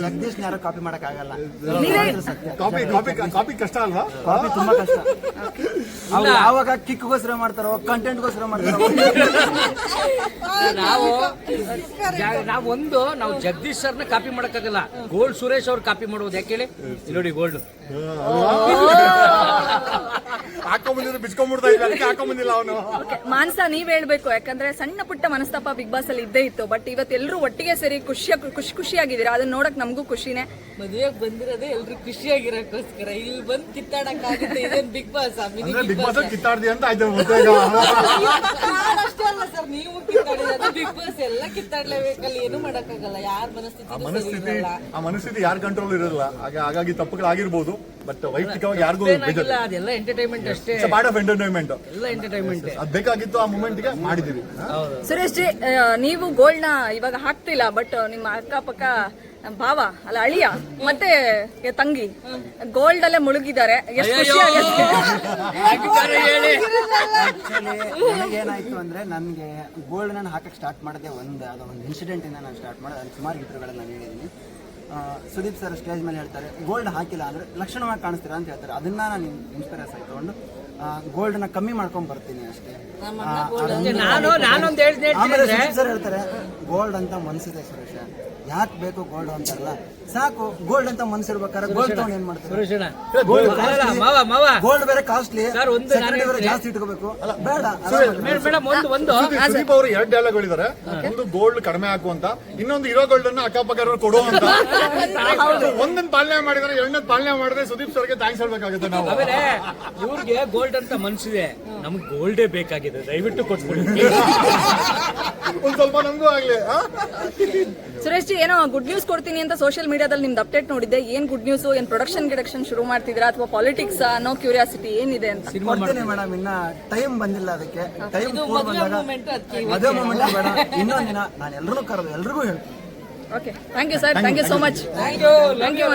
ಜಗದೀಶ್ ಯಾರು ಕಾಪಿ ಮಾಡಕ್ ಆಗಲ್ಲ. ನೀವೇ ಸತ್ಯ. ಕಾಪಿ ಕಾಪಿ ಕಾಪಿ ಕಷ್ಟ ಅಲ್ವಾ? ಕಾಪಿ ತುಂಬಾ ಕಷ್ಟ. ಅವ್ರು ಯಾವಾಗ ಕಿಕ್ಗೋಸ್ಕರ ಮಾಡ್ತಾರೋ ಕಂಟೆಂಟ್ಗೋಸ್ಕರ ಮಾಡ್ತಾರೋ. ನಾವು ಜಾ- ನಾವು ಒಂದು ನಾವು ಜಗದೀಶ್ ಸರ್ನ ಕಾಪಿ ಮಾಡಕ್ಕಾಗಲ್ಲ. ಗೋಲ್ಡ್ ಸುರೇಶ್ ಅವ್ರು ಕಾಪಿ ಮಾಡೋದು ಯಾಕೆ ಹೇಳಿ? ಇಲ್ಲಿ ನೋಡಿ ಗೋಲ್ಡ್. ಹಾಕೊಂಬಂದಿದ್ರೆ ಬಿಚ್ಕೊಂಡ್ಬಿಡ್ತಾ ಇಲ್ಲ ಅದಕ್ಕೆ ಹಾಕೊಂಬಂದಿಲ್ಲ ಅವನು. ಮಾನ್ಸ ನೀವ್ ಹೇಳ್ಬೇಕು ಯಾಕಂದ್ರೆ ಸಣ್ಣ ಪುಟ್ಟ ಮನಸ್ತಾಪ ಬಿಗ್ ಬಾಸ್ ಅಲ್ಲಿ ಇದ್ದೇ ಇತ್ತು ಬಟ್ ಇವತ್ತು ಎಲ್ಲರೂ ಒಟ್ಟಿಗೆ ಸೇರಿ ಖುಷಿ ಖುಷಿ ಖುಷಿಯಾಗಿದ್ದೀರಾ? ಅದನ್ನ ನೋಡಕ್ ನಮಗೂ ಖುಷಿನೇ. ಮದುವೆಗೆ ಬಂದಿರೋದೇ ಎಲ್ರು ಖುಷಿಯಾಗಿರೋಕ್ಕೋಸ್ಕರ. ಇಲ್ಲಿ ಬಂದು ಕಿತ್ತಾಡಕ್ ಆಗುತ್ತೆ ಇದೇನ್ ಬಿಗ್ ಬಾಸ್ ಅಂದ್ರೆ ಬಿಗ್ ಬಾಸ್ ಕಿತ್ತಾಡ್ದಿ ಅಂತ ಆಯ್ತು ಮತ್ತೆ ಈಗ. ಅಷ್ಟೇ ಅಲ್ಲ ಸರ್ ನೀವು ಕಿತ್ತಾಡಿದ್ರೆ ಬಿಗ್ ಬಾಸ್ ಎಲ್ಲ ಕಿತ್ತಾಡ್ಲೇಬೇಕಲ್ಲ ಏನು ಮಾಡಕ್ಕಾಗಲ್ಲ ಯಾರ ಆ ಮನಸ್ಥಿತಿ ಮನಸ್ಥಿತಿ ಆ ಮನಸ್ಥಿತಿ ಯಾರ ಕಂಟ್ರೋಲ್ ಇರಲ್ಲ ಹಾಗೆ ಹಾಗಾಗಿ ತಪ್ಪುಗಳಾಗಿರ್ಬೋದು ಬಟ್ ವೈಯಕ್ತಿಕವಾಗಿ ಯಾರಿಗೂ ಏನಾಗಿಲ್ಲ ಬೇಜಾರು ಅದೆಲ್ಲ ಎಂಟರ್ಟೈನ್ಮೆಂಟ್ ಅಷ್ಟೇ. ಪಾರ್ಟ್ ಆಫ್ ಎಂಟರ್ಟೈನ್ಮೆಂಟ್ ಎಲ್ಲ ಎಂಟರ್ಟೈನ್ಮೆಂಟ್ ಅದ್ ಬೇಕಾಗಿತ್ತು ಆ ಮೂಮೆಂಟ್ಗೆ ಮಾಡಿದೀವಿ ಸುರೇಶ್ ಜಿ ಆ, ನೀವು ಗೋಲ್ಡ್ನ ಇವಾಗ ಹಾಕ್ತಿಲ್ಲ ಬಟ್ ನಿಮ್ಮ ಅಕ್ಕಪಕ್ಕ ಭಾವ ಅಲ್ಲ ಅಳಿಯ ಮತ್ತೆ ತಂಗಿ ಗೋಲ್ಡ್ ಅಲ್ಲೇ ಮುಳುಗಿದ್ದಾರೆ. ಎಷ್ಟು ಖುಷಿ ಆಗುತ್ತೆ. ಹೇಳಿ. ಏನಾಯ್ತು ಅಂದ್ರೆ ನನಗೆ ಗೋಲ್ಡ್ ನಾನು ಹಾಕಕ್ ಸ್ಟಾರ್ಟ್ ಮಾಡಿದೆ ಒಂದು ಅದೊಂದು ಒಂದು ಇನ್ಸಿಡೆಂಟ್ ಇಂದ ನಾನು ಸ್ಟಾರ್ಟ್ ಮಾಡಿದೆ. ಅದು ಸುಮಾರು ಗಿಟ್ರುಗಳಲ್ಲಿ ನಾನು ಹೇಳಿದ್ದೀನಿ ಸುದೀಪ್ ಸರ್ ಸ್ಟೇಜ್ ಮೇಲೆ ಹೇಳ್ತಾರೆ ಗೋಲ್ಡ್ ಹಾಕಿಲ್ಲ ಅಂದ್ರೆ ಲಕ್ಷಣವಾಗಿ ಕಾಣಿಸ್ತೀರಾ? ಅಂತ ಹೇಳ್ತಾರೆ. ಅದನ್ನ ನಾನು ಇನ್ಸ್ಪೈರಸ್ ಆಗಿ ಗೋಲ್ಡ್ ನ ಕಮ್ಮಿ ಮಾಡ್ಕೊಂಡ್ ಬರ್ತೀನಿ ಅಷ್ಟೇ. ನಾನು ನಾನೊಂದು ಆಮೇಲೆ ಸರ್ ಹೇಳ್ತಾರೆ ಗೋಲ್ಡ್ ಅಂತ ಮನ್ಸಿದೆ ಸುರೇಶ. ಯಾಕೆ ಬೇಕು ಗೋಲ್ಡ್ ಅಂತಾರಲ್ಲ? ಸಾಕು ಗೋಲ್ಡ್ ಅಂತ ಮನ್ಸಿರ್ಬೇಕಾದ್ರೆ ಗೋಲ್ಡ್ ತಗೊಂಡು ಏನ್ ಮಾಡ್ತಾರೆ? ಗೋಲ್ಡ್ ಅಲ್ಲ, ಮಾವ ಮಾವ. ಗೋಲ್ಡ್ ಬೇರೆ ಕಾಸ್ಟ್ಲಿ ಜಾಸ್ತಿ ಇಟ್ಕೋಬೇಕು. ಬೇಡ ಆರಾಮಾಗಿ ಮೇಡಮ್ ಒಂದು ಒಂದು ಸುದೀಪ್- ಅವರು ಎರಡು ಡೈಲಾಗ್ ಹೇಳಿದ್ದಾರೆ ಒಂದು ಗೋಲ್ಡ್ ಕಡಿಮೆ ಹಾಕುವಂತ ಇನ್ನೊಂದು ಇರೋ ಗೋಲ್ಡ್ ಅನ್ನ ಅಕ್ಕಪಕ್ಕ ಕೊಡು ಅಂತ. ಒಂದನ್ನ ಪಾಲನೆ ಮಾಡಿದ್ರೆ ಎರಡನೇ ಪಾಲನೆ ಮಾಡಿದ್ರೆ ಸುದೀಪ್ ಸರ್ಗೆ ಥ್ಯಾಂಕ್ಸ್ ಹೇಳ್ಬೇಕಾಗುತ್ತೆ ನಾವು. ಇವ್ರಿಗೆ ಗೋಲ್ಡ್ ಅಂತ ಮನ್ಸಿದೆ ನಮ್ಗೆ ಗೋಲ್ಡೇ ಬೇಕಾಗಿದೆ ದಯವಿಟ್ಟು ಕೊಟ್ಬಿಡಿ. ಒಂದ್ ಸ್ವಲ್ಪ ನಮಗೂ ಆಗ್ಲಿ ಸುರೇಶ್ ಜಿ ಏನೋ ಗುಡ್ ನ್ಯೂಸ್ ಕೊಡ್ತೀನಿ ಅಂತ ಸೋಷಿಯಲ್ ಮೀಡಿಯಾದಲ್ಲಿ ನಿಮ್ದು ಅಪ್ಡೇಟ್ ನೋಡಿದ್ದೆ. ಏನ್ ಗುಡ್ ನ್ಯೂಸ್ ಏನ್ ಪ್ರೊಡಕ್ಷನ್ ಗಿಡಕ್ಷನ್ ಶುರು ಮಾಡ್ತಿದ್ರಾ ಅಥವಾ ಪಾಲಿಟಿಕ್ಸ್ ಅನ್ನೋ ಕ್ಯೂರಿಯಾಸಿಟಿ ಏನಿದೆ ಅಂತ? ಕೊಡ್ತೀನಿ ಮೇಡಮ್ ಇನ್ನ ಟೈಮ್ ಬಂದಿಲ್ಲ ಅದಕ್ಕೆ. ಟೈಮ್ ಬಂದಾಗ moment ಅದಕ್ಕೆ ಮದುವೆ ಮೂಮೆಂಟ್ ಬೇಡ. ಇನ್ನೊಂದ್ ದಿನ ನಾನು ಎಲ್ರೂ ಕರೆದು ಎಲ್ರಿಗೂ ಹೇಳ್ತೀನಿ. Okay thank you sir thank you so much thank you